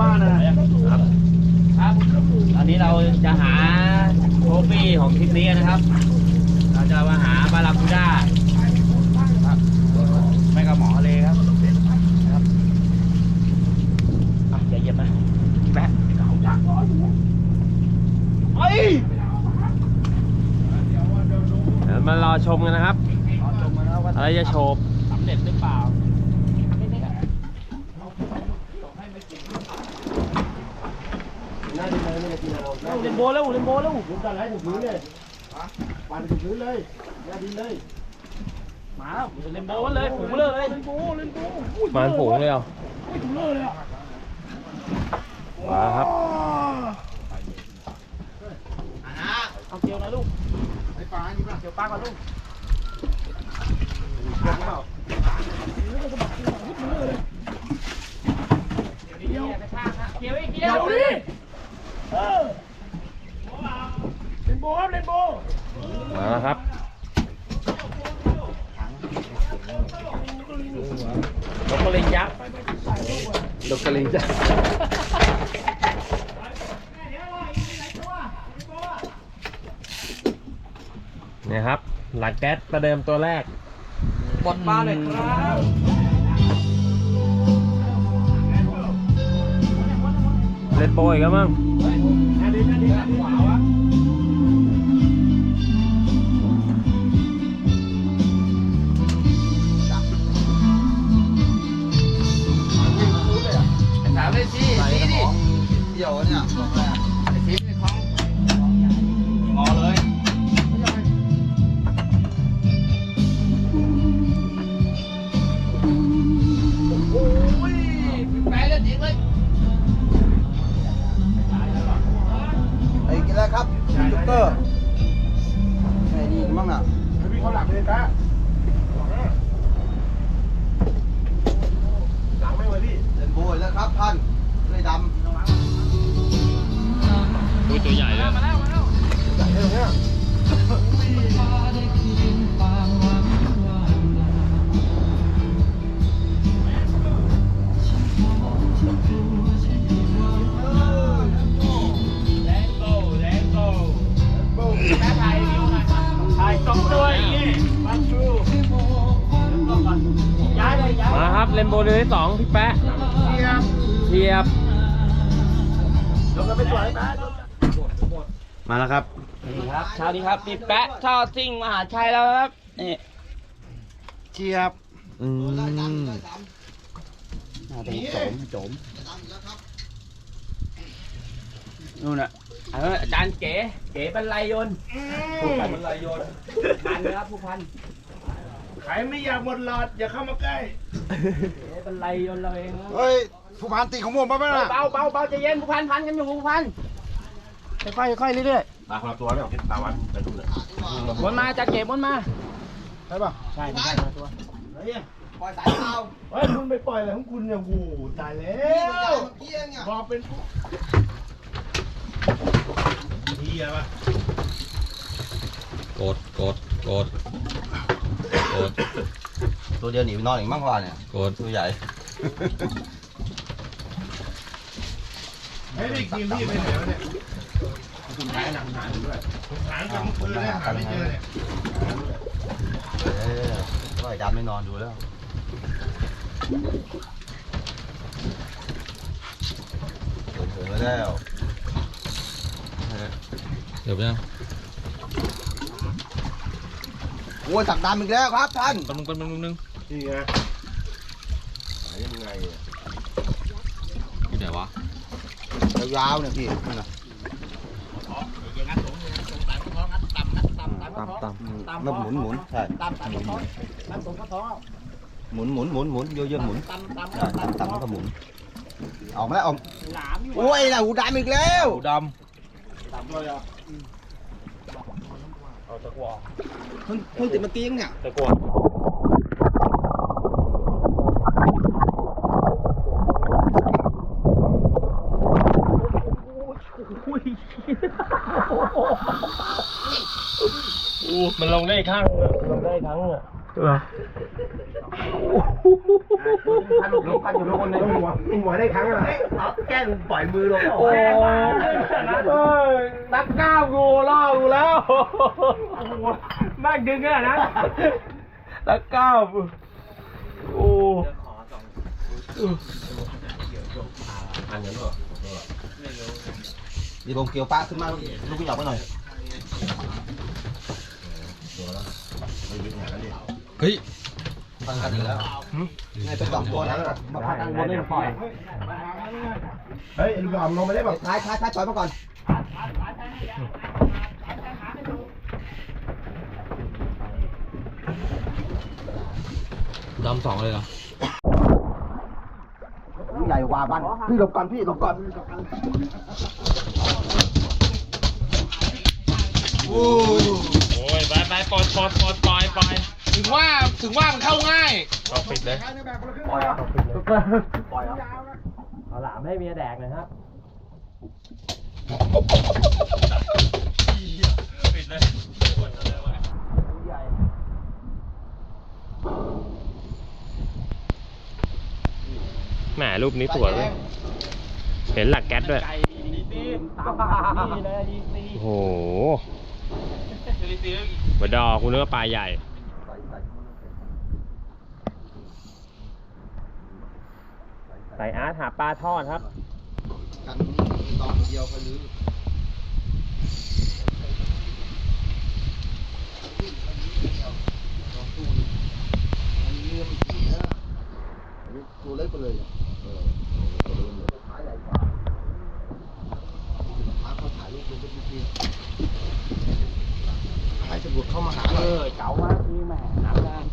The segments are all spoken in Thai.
บ้านนะครับครับตอนนี้เราจะหาโทฟี่ของทริปนี้นะครับ เราจะมาหาบาราคูด้าครับไม่กับหมอเลยครับนะครับอะอย่าเหยียบนะแป๊ะเอ้ยเดี๋ยวมารอชมกันนะครับรอชมนะครับว่าอะไรจะโชว์ สำเร็จหรือเปล่า น่าดีเลยไม่ได้กินอะไร เล่นโบแล้วเล่นโบแล้วถึงกันแล้วถึงพื้นเลยวันถึงพื้นเลยน่าดีเลยมาแล้วเล่นโบกันเลยฝูงเลยเล่นโบเล่นโบมันฝูงเลยเหรอมาครับเอาเกียวนะลูกไอ้ปลานี่ป่ะเกียวปลาก่อนลูกเกี่ยวเปล่าเกียวไปข้างฮะ เกียวอีกเกียวมาแล้วครับนกกระลิงยักษ์นกกระลิงยักษ์เนี่ยครับ หลักแก๊สประเดิมตัวแรกบดปลาเลยครับเล่นโปรอีกแล้วมั้ง เลยสิสิดิ เดี่ยวเนี่ยายมาครับเล่นโปรเดือนที่สองพี่แปะเทียบเทียบลงกันไปสวยนะมาแล้วครับนี่ครับเช้านี้ครับพี่แปะทอดซิ่งมหาชัยแล้วครับนี่เทียบอืมำได้ดำได้ดน่าจะโจมโจมำดำแล้วครับนู่นน่ะเอออาจารย์เก๋เก๋บรรลัยยนต์ผู้พันบรรลัยยนต์พันนะครับผู้พัน ใครไม่อยากหมดหลอดอย่าเข้ามาใกล้เก๋บรรลัยยนต์เราเองนะเฮ้ยผู้พันตีของผมป่ะแม่ล่ะเบาเบาเบาใจเย็นผู้พันพันกันอยู่ผู้พันค่อยๆค่อยๆเรื่อยตาคนละตัวเนี่ยตาวันไปดูเลยๆวนมาอาจารย์เก๋วนมาใช่ป่ะใช่ไม่ใช่คนละตัวเฮ้ยปล่อยสายเปล่าเฮ้ยคุณไปปล่อยอะไรของคุณเนี่ยโอ้โหตายแล้นี่มันยาววเมื่อกี้เองเนี่ยบอกเป็นเฮียป่ะกดกดกดก ดตัวเดียวหนีไปนอนอีกมั่งว่าเนี่ยกดตัวใหญ่เฮ้ยนี่ทีมพี่ไปไหนวะเนี่ยคุณหายหนังหายด้วยหายกับมือเลยหาไม่เจอเนี่ยเออปล่อยดำไม่นอนดูแล้วเปิดเผยมาแล้วเดี๋ยวยัง โอ้ยสักดำอีกแล้วครับท่านแป๊บนึงแป๊บนึงแป๊บนึงนี่ไงหายยังไงอะที่ไหนวะยาวๆเนี่ยพี่นั่นน่ะตามตามแล้วหมุนหมุนใช่ตามตามท้องตามตรงกระท้องหมุนหมุนหมุนหมุนเยอะๆหมุนตามตามใช่ตามตามแล้วก็หมุนออกมาแล้วออกหลามอยู่โอ้ยนะหูดำอีกแล้ว หูดตามเลยอะำเอา ตะกั่วเพิ่งเพิ่งติดเมื่อกี้เองเนี่ยตะกั่วอู้มันลงได้อีกข้างนึงอะลงได้อีกครั้งนึงอะอ่ พันลูกพันอยู่ลูกคนนึงหัวหัวได้ครั้งอะไรเอาแก้มปล่อยมือลงโอ้ยนักก้าวกูล่อกูแล้วนั่งดึงกันนะนักก้าวโอ้ดีลงเกลียวป้าขึ้นมาลูกหยอกไปหน่อยเฮ้ย ฟังกันอีกแล้วนี่เป็นสองตัวนะมาพักกันบนนี่ปล่อย เฮ้ยลูกหลอมลงไปได้แบบท้ายท้ายท้ายปล่อยมาก่อนดำสองเลยเหรอใหญ่กว่าบ้านพี่หลบก่อนพี่หลบก่อนโอ้ยไปไปปล่อยปล่อยปล่อยปล่อยปอยถึ งว่าถึงว่ามันเข้าง่ายเอาปิดเลยปล่อยอะปล่อยอะเอาหลามให้เมียแดกหนะครับ ปิดเลยแหมรูปนี้สวยเลย เห็นหลักแก๊สด้วย โอ้โหบดอคุณนึกว่าปลาใหญ่ ใส่อาร์ตหาปลาทอดครับ กันตอนเดียวไปลื้อตัวเล็กไปเลยเออขาใหญ่กว่าขาเขาถ่ายรูปลงไปทีถ่ายสมุดเข้ามาหาเลยเก๋ามากพี่แหม่หนักมาก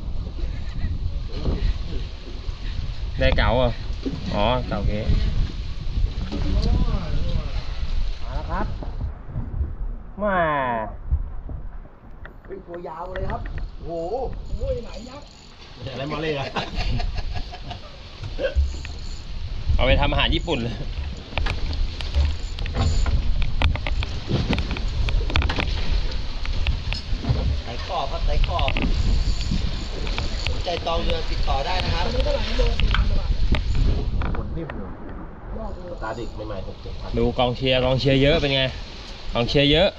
ได้เก๋าเหร ออ๋อเก๋าเก๋มาแล้วครับแหมาเป็นตัวยาวเลยครับโอ้โหอะไรมาเลยอะเอาไปทำอาหารญี่ปุ่นเลยไก่กรอบครับไก่กรอบสนใจจองเรือติดต่อได้นะครับ ตาดิกใหม่ๆหกเจ็ดพันดูกองเชียร์กองเชียร์เยอะเป็นไงกองเชียร์เยอะ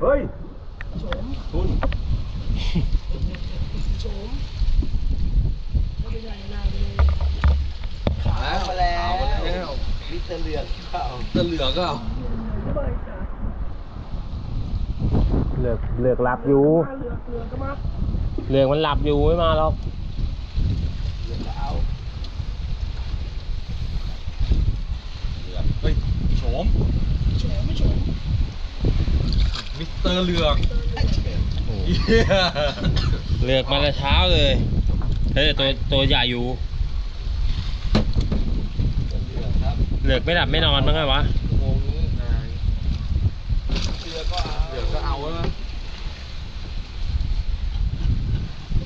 เฮ้ยมาแล้วมิสเตอร์เรืองเปล่าจะเหลือก็เอาเลือกเลือกหลับอยู่ เลือกมันหลับอยู่ไม่มาหรอก เฮ้ยโฉ มโฉมไม่โฉมมิสเตอร์เหลืองเหี้ยเลือกมาแต่เช้าเลย เฮ้ยตัวตัวใหญ่อยู่เลือกไม่หลับไม่นอนมั้งไงวะ โมงนี้นายเหลือก็เอาเหลือก็เอาแล้ว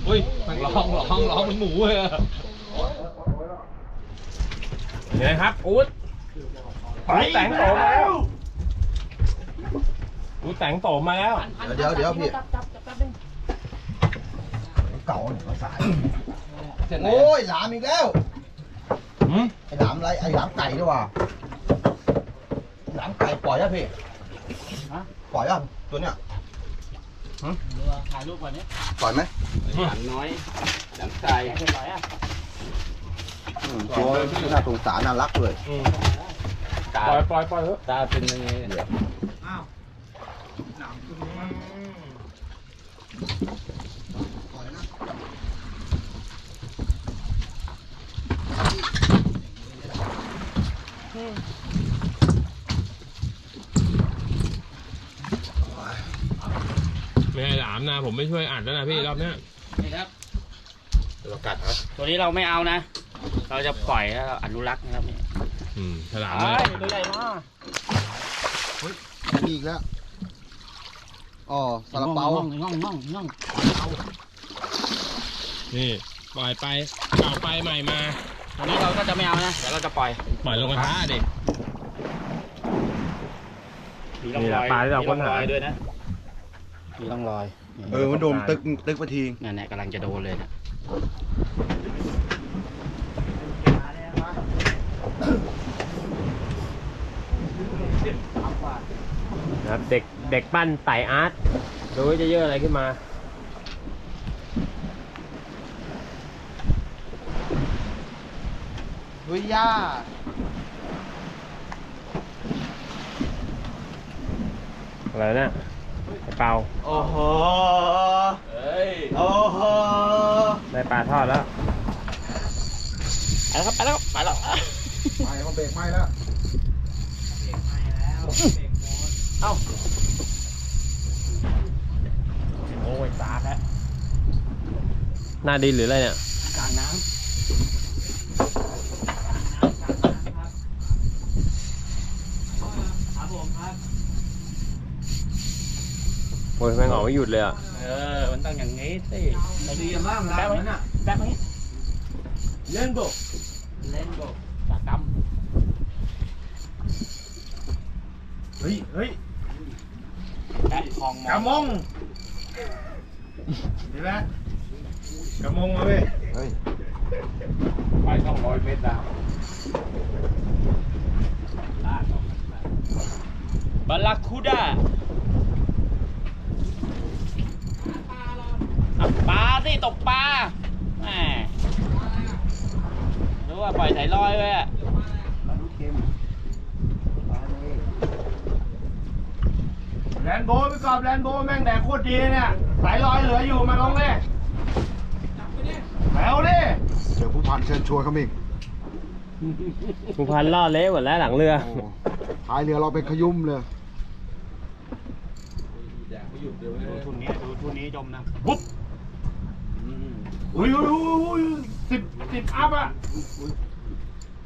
เฮ้ยมันร้องร้องร้องเหมันหมูเลยอะเห็นไหมครับ อู๊ด อู๊ดแต่งโตมาแล้วอู๊ดแต่งโตมาแล้ว เดี๋ยวเดี๋ยวพี่ เก่าเนี่ยภาษาโอ้ยหลามอีกแล้วหืม ไอ้หลามอะไรไอ้หลามไก่ด้วยว่ะหลามไก่ปล่อยอะพี่ปล่อยอะตัวเนี้ยถ่ายรูปก่อนนี้ปล่อยไหมหลังน้อยหลังใจแค่ไหนอะอืมตัวน่าสงสารน่ารักเลยอืม ปล่อยปล่อยปล่อยเถอะตาเป็นยังไงเดี๋ยวไม่ให้หลามนะ ผมไม่ช่วยอัดแล้วนะพี่รอบเนี้ยนี่ครับเรากัดฮะตัวนี้เราไม่เอานะ เราจะปล่อยแล้วเราอนุรักษ์นะครับนี่ อืมฉลามไอ้เลยตัวใหญ่มากมีอีกแล้ว อ๋อซาลาเปาง่องง่องง่องง่องนี่ปล่อยไปเก่าไปใหม่มาตัวนี้เราก็จะไม่เอานะ เดี๋ยวเราจะปล่อย ปล่อยลงกระทะดิมีร่องรอยนี่แหละปลาที่เราค้นหามีร่องรอยด้วยนะ มีร่องรอย เออ มันโดนตึกตึกไปทีนั่นแหละกำลังจะโดนเลยนะ นะครับเด็กเด็กปั้นไต่อาร์ตดูว่าจะเยอะอะไรขึ้นมาเฮ้ยย่าอะไรนะไอ้เปาโอ้โหเฮ้ยโอ้โหได้ปลาทอดแล้วไปแล้วครับไปแล้วไปแล้วไม่เขาเบรกไม่แล้ว เอ้าโอ้ยสาดแล้ว หน้าดินหรืออะไรเนี่ย กลางน้ำครับผมครับ โอ้ยแม่งออกไม่หยุดเลยอะ เออ มันต้องอย่างงี้สิดีมากแป๊บไหมแป๊บไหมเล่นบุกเล่นโบจากดเฮ้ยเฮ้ยำแป๊บคลองมกระมงเห็นไหม กระมงมาเว้ยเฮ้ยไปต้องร้อยเมตรดาวบาลาคูด้าอะปลาสิตกปลาแหมรู้ว่าปล่อยสายลอยไว้อะแลนโบว์ไปกอบแลนโบว์แม่งแดกโคตรดีเนี่ย สายลอยเหลืออยู่มาลงเลย แล้วดิเจอผู้พันเชิญชวนเขาอีกผู้พันล่อเละหมดแล้วหลังเรือ โอ้ท้ายเรือเราเป็นขยุ่มเลยดูทุนนี้ดูทุนนี้จมนะปุ๊บอุ้ยอุ้ยอุ้ยสิบสิบอัพอะ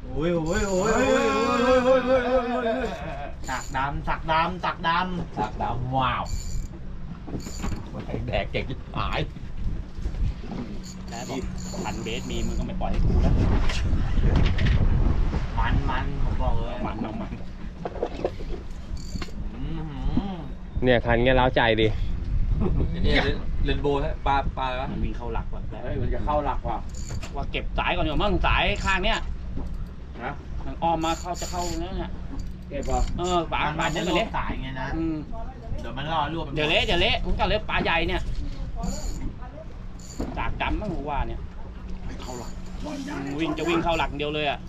โอ้ยโอ้ยโอ้ยโอ้ยโอ้ยโอ้ยโอ้ยโอ้ยโอ้ยโอ้ยสักดำสักดำสักดำสักดำว้าวแดกเก่งหาย แล้วบอกพันเบสมีมึงก็ไม่ปล่อยให้กูแล้วมันมันผมบอกเลยมันเอามันเนี่ยคันเงี้ยเล้าใจดีเนี่ยเรนโบว์ปลาปลาอะไรวะมันวิ่งเข้าหลักว่ะเฮ้ยมันจะเข้าหลักว่ะว่าเก็บสายก่อนเดี๋ยวมั่งสายข้างเนี้ยนะมันอ้อมมาเข้าจะเข้าเนี้ยเนี่ยเก็บป่ะเออปลาปลาจะเละสายไงนะอืมเดี๋ยวมันล่อรวบเดี๋ยวเละเดี๋ยวเละผมก็เละปลาใหญ่เนี่ย จากดำมั้งกูว่าเนี่ยวิ่งจะวิ่งเข้าหลักเดียวเลยอะ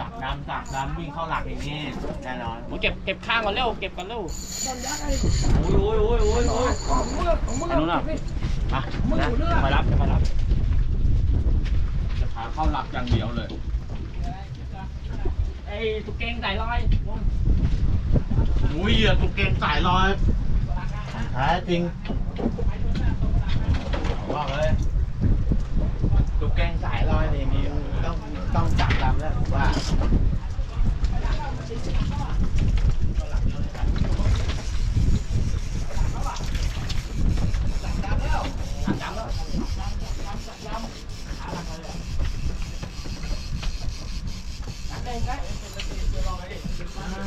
ตักดำตักดำวิ่งเข้าหลักอย่างนี้แน่นอนผมเก็บเก็บข้างก่อนเร็วเก็บก่อนเร็วโอ้ยโอ้ยโอ้ยโอ้ยโอ้ยอันนู้นอะอะนะมารับมารับจะพาเข้าหลักอย่างเดียวเลยไอ้ตุ๊กเกงใส่ลอยอุ้ยเหยื่อตุกเกงสายลอยแท้จริง บอกเลยตุกเกงสายลอยนี่มีต้องต้องจับดำแล้วว่า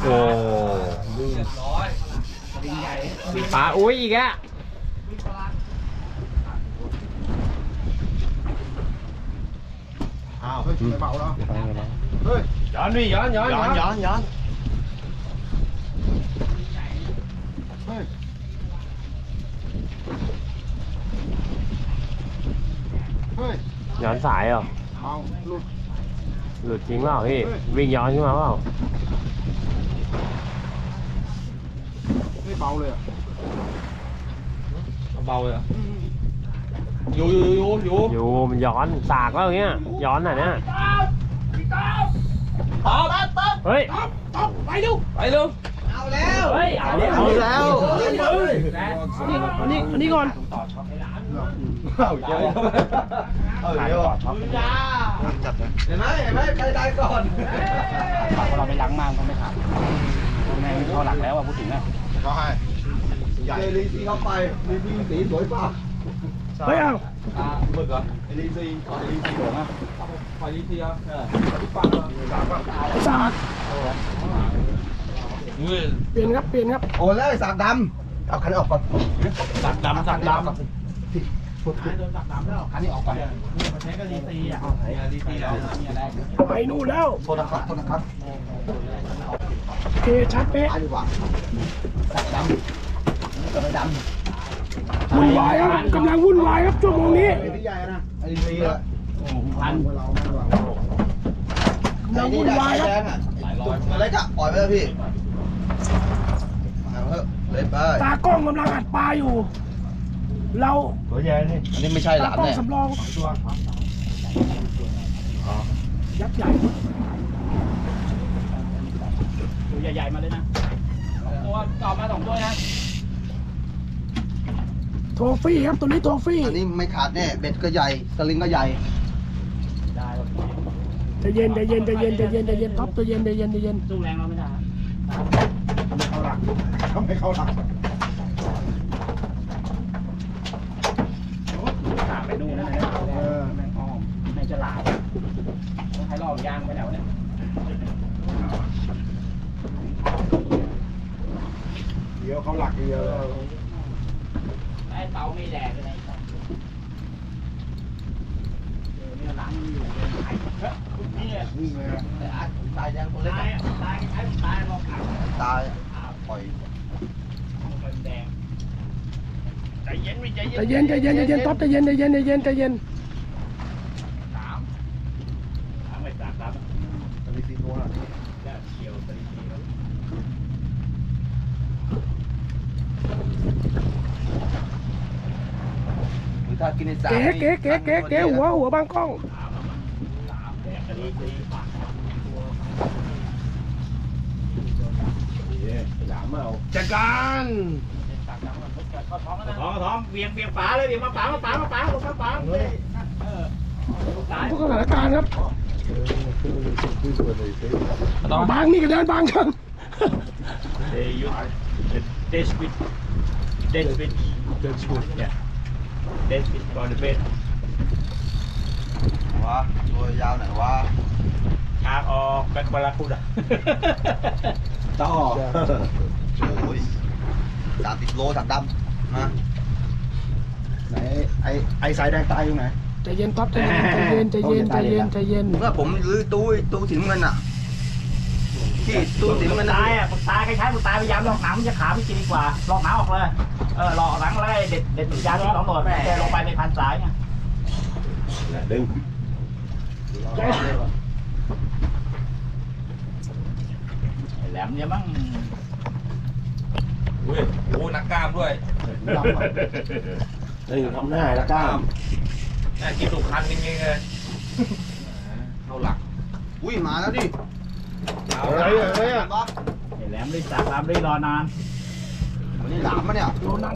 โอ้ปลาอุ้ยอีกอะ Hào, thôi, ừ. mày bầu đó. Dạ, dạ, dạ. Thôi. Dọn đi, dọn, dọn, dọn. Dọn, dọn, Thôi. Thôi. Dọn phải không? Không, luôn. Lượt chính vào đi, Vinh dọn chứ mà không? Cái bầu này à? Bầu này à? อนสายเหรอเอาหลุดหลุดจริงเปล่าพี่วิ่งย้อนขึ้นมาเปล่าไม่เบาเลยอะเบาเลยเหรออยู่อยู่อยู่อยู่อยู่มันย้อนสากแล้วอย่างเงี้ยย้อนอะเนี่ยเฮ้ยไปเร็วไปเร็วเฮ้ยเอาแล้วเอาแล้วนี่นี่ก่อนเอาเยอะเอาเยอะจัดเลยเห็นไหมเห็นไหมใครได้ก่อนพอเราไปล้างมากก็ไม่ขาดแม่งเข้าหลักแล้วอะพูดถึงอะก็ให้ใหญ่ลีซีเข้าไปลีซีสีสวยป่ะ เฮ้ยเอาปลาหมึกเหรอลีซีลีซีโด่งอะปลาลิเทียเออที่ปลาเหรอสากเฮ้ยเปลี่ยนครับเปลี่ยนครับโอ้แล้วไอ้สากดเอาคันนี้ออกก่อนสักดำสักดำคันนี้ออกก่อนใช้ก็รีตีอะรีตีแล้วมีอะไรไปนู่นแล้วโทษนะครับโทษนะครับโอเคชัดเป๊ะตายดีกว่าตัดดำก็ไม่ดำ วุ่นวายครับกำลังวุ่นวายครับชั่วโมงนี้ไอ้นี่ละพันกำลังวุ่นวายครับแดงอะตัวเล็กอะปล่อยไปเลยพี่มาเถอะเล่นไปตากล้องกำลังอัดปลาอยู่ เราตัวใหญ่นี่อันนี้ไม่ใช่หตาลานกล้องแน่สำรองยักษ์ใหญ่ตัวใหญ่ๆมาเลยนะตัวต่อมาสองตัวนะ โทฟี่ครับตัวนี้โทฟี่อันนี้ไม่ขาดแน่เบ็ดก็ใหญ่สลิงก็ใหญ่ได้ครับใจเย็นใจเย็นใจเย็นใจเย็นใจเย็นท็อปใจเย็นใจเย็นใจเย็นสู้แรงเราไม่ได้ทำให้เขาหลักตามไปนู่นนั่นเลยเออแม่งอ้อมแม่งฉลาดต้องใช้รอบยางไปไหนวะเนี่ยเดี๋ยวเขาหลักเดียวไอ้ เตาไม่แดกเลยเออเนี่ยหลังมันอยู่เลยหายเฮ้ยนี่เนี่ยวิ่งเยแต่อาจตายแดงตัวเล็กตายอะอะตายใช้ตายบอกขังตายปล่อยมันแดงใจเย็นใจใจเย็นเย็นใจเย็นใจเย็นท็อปใจเย็นใจเย็นใจเย็นใจเย็น สามสามไม่สามสาม ตอนนี้สี่ตัวแล้ว แล้วเชียวตะลีแล้ว หรือถ้า กินในสาเก๋เก๋เก๋เก๋เก๋หัวหัวบางกล้องสามแดงตะลีตะลีปากหลามเอาจัดการตักน้ำมันเข้าท้องแล้วนะท้องท้องเวียงเวียงฝาเลยเวียงมาฝามาฝามาฝาลงมาฝาเลยเออตายทุกสถานการณ์ครับต้องบางนี่ก็เดินบางจังเดยุเดสปิดเดสปิดเดสปิดเนี่ย เดสปิดก่อนเดสปิดวะตัวยาวไหนวะทางออกแบ็คบาราคูดาต่อโอ้ยสามสิบโลสามดำมาไหนไอไอสายแดงตายอยู่ไหน ใจเย็นท็อปใจเย็นใจเย็นใจเย็นใจเย็นใจเย็น เมื่อผมรื้อตู้ตู้สีน้ำเงินอะ ที่ตู้สีน้ำเงินตายอะมึงตายคล้ายๆมึงตายพยายามลอกหนังมันจะขาไม่กินดีกว่าลอกหนังออกเลยเออลอกหนังแล้วเด็ดเด็ดยาที่น้องโดดแกลงไปในพันสายไงดึงแหลมเนี่ยมั้งอุ้ยโอ้นักกล้ามด้วยเฮ้ยทำหน้าแล้วกล้ามน่ากินถูกคันจริงๆเลยเข้าหลักอุ้ยมาแล้วดิ เอาเฮ้ยเฮ้ยบ๊อบแหลมได้จากลามได้รอนาน วันนี้หลามมาเนี่ย โดนหนัง